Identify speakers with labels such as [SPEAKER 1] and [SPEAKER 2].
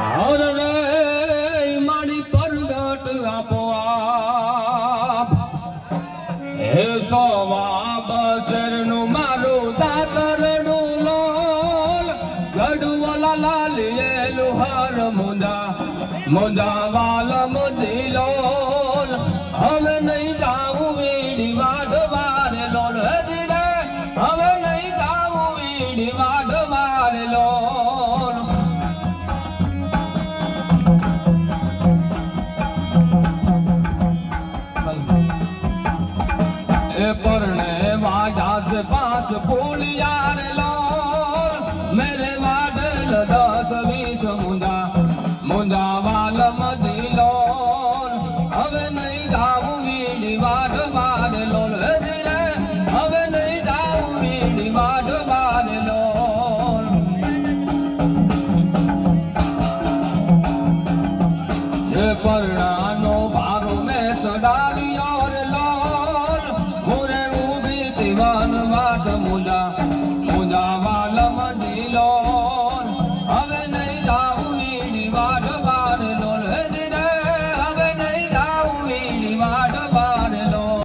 [SPEAKER 1] હર રે મારી પરગટ આપો હે સોવા બજરનું મારું દાતરનું લોલ. ગઢવાલા લાલિયેલું હાર મુંજા મુંજા વાલ મુદી હવે નહીં જાવું વીડી વાઢવારે લોલ. હજી હવે નહીં જાવું વીડી પરણે વાજાજ પાંચ પુલિયાર લોર. મેરે વાડલ દસ વીસ મુંજા મુંજા વાલ મદી લોર હવે નહીં જાવું વીડી વાડ વાડ લોર. રે હવે નહીં જાવું વીડી વાડ વાડ લોર. એ વાટ મુદા મુદા વાલ મંદિલો.